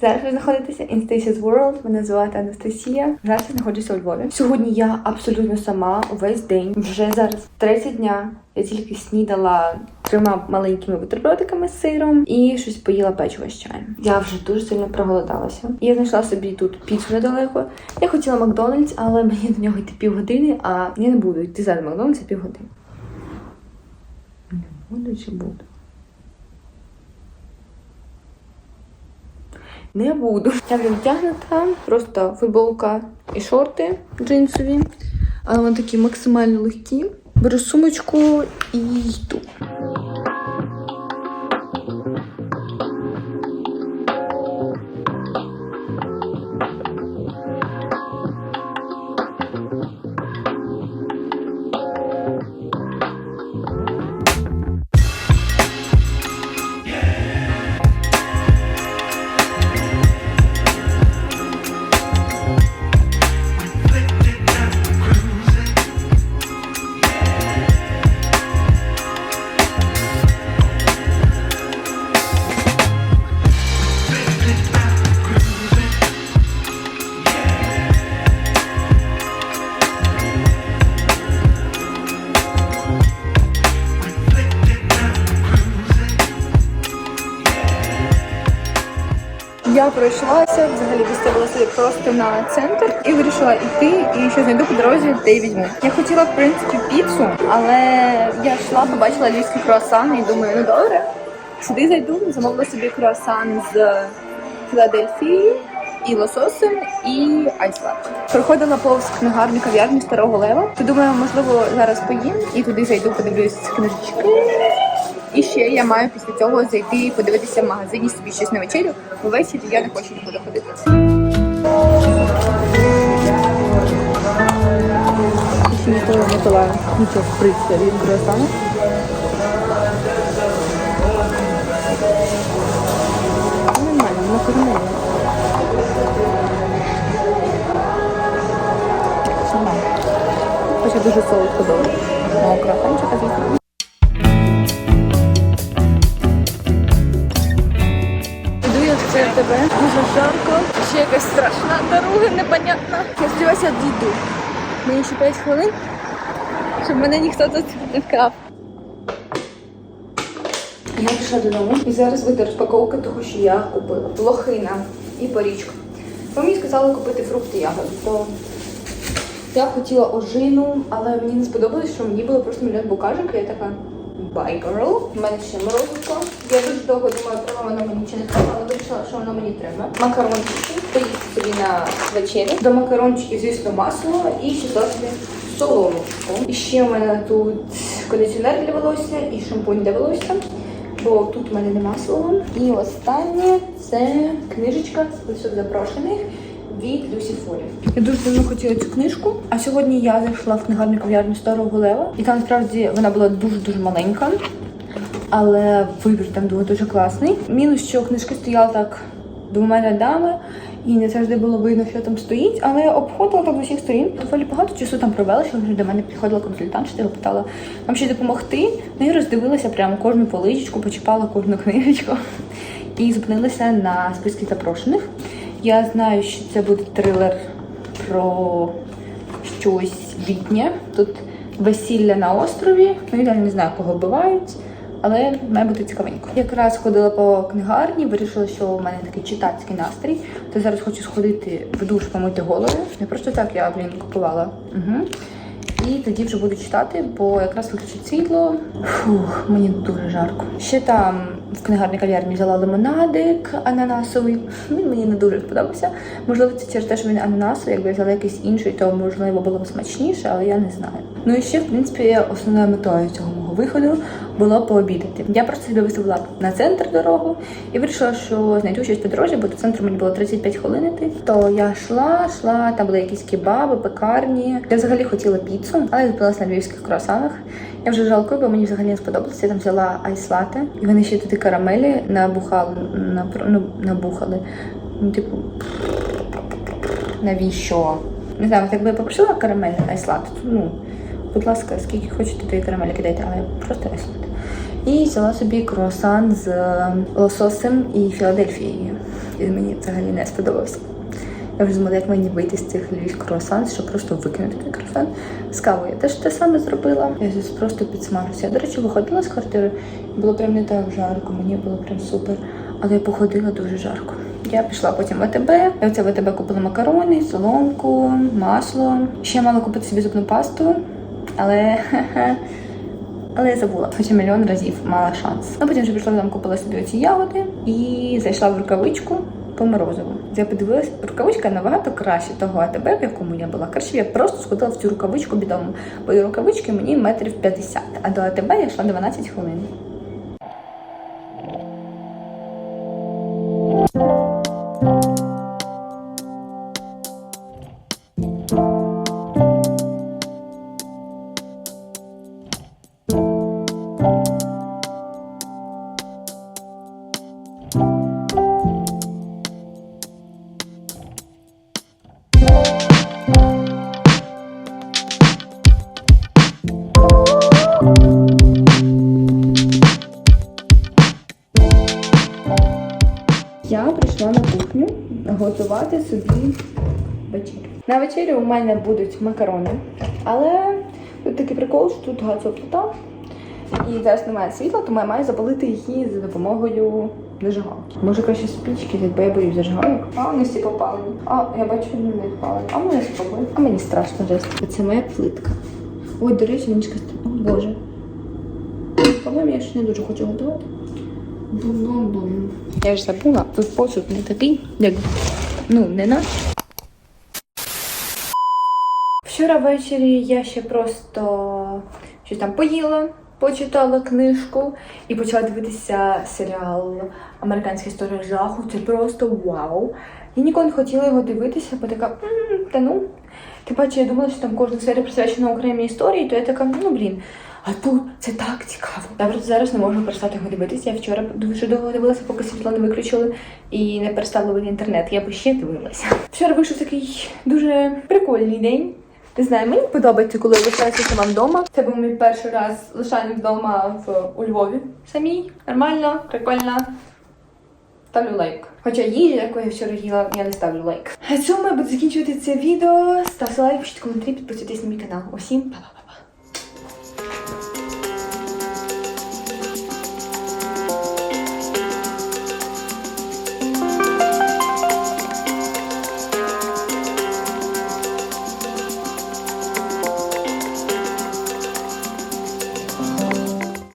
Зараз ви знаходитеся in Stacey's World. Мене звати Анастасія. Зараз я знаходжуся у Львові. Сьогодні я абсолютно сама увесь день. Вже зараз третя дня. Я тільки снідала трьома маленькими бутербродиками з сиром і щось поїла печиво з чаєм. Я вже дуже сильно проголодалася. Я знайшла собі тут піцу недалеко. Я хотіла Макдональдс, але мені до нього йти півгодини, а я не буду йти зараз Макдональдс півгодини. Не буду чи буду? Не буду. Я вже просто футболка і шорти джинсові. Але вони такі максимально легкі. Беру сумочку і йду. Я пройшлася, взагалі виставила собі просто на центр і вирішила йти і що знайду по дорозі, те й візьму. Я хотіла, в принципі, піцу, але я йшла, побачила львівський круасан і думаю, ну добре, сюди зайду, замовила собі круасан з Філадельфії і лососем, і айслат. Проходила повз книгарню кав'ярню Старого Лева. Думаю, можливо, зараз поїм і туди зайду, подивлюсь книжечки. І ще я маю після цього зайти і подивитися в магазині собі щось на вечерю, ввечері я не хочу нікуди ходити. Ще ніколи не пила нічого в від круасану. Нормально, воно карамельне. Хоча дуже солодко добре. Ну, круасанчика звісно. ЦРТБ, дуже жарко, ще якась страшна дорога, непонятна. Я сподіваюся, дійду. Мені ще 5 хвилин, щоб мене ніхто тут не вкрав. Я прийшла додому і зараз буде розпаковка того, що я купила. Лохина і порічка. Ви мені сказали купити фрукти ягоди, то я хотіла ожину, але мені не сподобалось, що мені було просто мільйон букажок, я така girl. У мене ще морозиво. Я дуже довго думаю, треба воно мені чи не треба, але вирішила, що воно мені треба. Макарончики, поїсти собі на вечерю. До макарончиків, звісно, масло і ще собі соломочку. І ще у мене тут кондиціонер для волосся і шампунь для волосся. Бо тут у мене нема слова. І останнє це книжечка список запрошених від Люсі Фолі. Я дуже давно хотіла цю книжку, а сьогодні я зайшла в книгарню кав'ярню Старого Лева, і там насправді вона була дуже-дуже маленька. Але вибір там був дуже класний. Мінус, що книжки стояли так двома рядами, і не завжди було видно, що там стоїть, але я обходила так з усіх сторін. Доволі багато часу там провела, що вже до мене підходила консультант, що питала вам щось допомогти. Ну і роздивилася прямо кожну поличку, почіпала кожну книжечку і зупинилася на списку запрошених. Я знаю, що це буде трилер про щось літнє. Тут весілля на острові. Ну я не знаю, кого вбивають, але має бути цікавенько. Якраз ходила по книгарні, вирішила, що в мене такий читацький настрій. То зараз хочу сходити в душ помити голову. Не просто так я блін купувала. Угу. І тоді вже буду читати, бо якраз виключить світло. Фух, мені дуже жарко. Ще там в книгарні кав'ярні взяла лимонадик ананасовий. Він мені не дуже сподобався. Можливо, це через те, що він ананасовий. Якби я взяла якийсь інший, то можливо було б смачніше, але я не знаю. Ну і ще, в принципі, основною метою цього виходу було пообідати. Я просто собі виставила на центр дорогу і вирішила, що знайду щось по бо до центру мені було 35 хвилин йти. То я йшла, йшла, там були якісь кебаби, пекарні. Я взагалі хотіла піцу, але я на львівських круасанах. Я вже жалкую, бо мені взагалі не сподобалося. Я там взяла айслати, і вони ще туди карамелі набухали, ну, набухали. Ну, типу, навіщо? Не знаю, якби я попросила карамель то, ну, будь ласка, скільки хочете, тої карамелі кидайте, але просто айслат. І взяла собі круасан з е, лососем і Філадельфією. Він мені взагалі не сподобався. Я вже думала, як мені вийти з цих львів круасан, щоб просто викинути цей круасан. З кавою я теж те саме зробила. Я зараз просто підсмажуся. Я, до речі, виходила з квартири, було прям не так жарко, мені було прям супер. Але я походила дуже жарко. Я пішла потім в АТБ. Я в це в АТБ купила макарони, соломку, масло. Ще мала купити собі зубну пасту, але але я забула, хоча мільйон разів мала шанс. Ну потім вже пішла там, купила собі оці ягоди і зайшла в рукавичку по морозиву. Я подивилася, рукавичка набагато краще того АТБ, в якому я була. Краще я просто сходила в цю рукавичку бідому, бо рукавички мені метрів 50, а до АТБ я йшла 12 хвилин. Готувати собі вечерю. На вечерю у мене будуть макарони, але тут такий прикол, що тут газоплита. І зараз немає світла, тому я маю запалити її за допомогою зажигалки. Може краще спічки, бо я боюсь зажигалок. А вони всі попалені. А я бачу, вони не впали. А ми спробуємо. А мені страшно жесть. Це моя плитка. Ой, до речі, нічка. О Боже. По-моєму, я ще не дуже хочу готувати. Я ж забула, тут посуд не такий, як ну, не наш. Вчора ввечері я ще просто щось там поїла, почитала книжку і почала дивитися серіал Американська історія жаху. Це просто вау. Я ніколи не хотіла його дивитися, бо така, «М, та ну. Тим паче, я думала, що там кожна серія присвячена окремій історії, то я така, ну блін. А тут це так цікаво. Я просто зараз не можу перестати його дивитися. Я вчора дуже довго дивилася, поки світло не виключили і не перестала інтернет. Я би ще дивилася. Вчора вийшов такий дуже прикольний день. Не знаю, мені подобається, коли лишаюся сама вдома. Це був мій перший раз лишання вдома в у Львові. Самій нормально, прикольно. Ставлю лайк. Хоча їжі, яку я вчора їла, я не ставлю лайк. А цьому я буду закінчувати це відео. Ставте лайк, пишіть коментарі, підписуйтесь на мій канал. Усім па-па-па.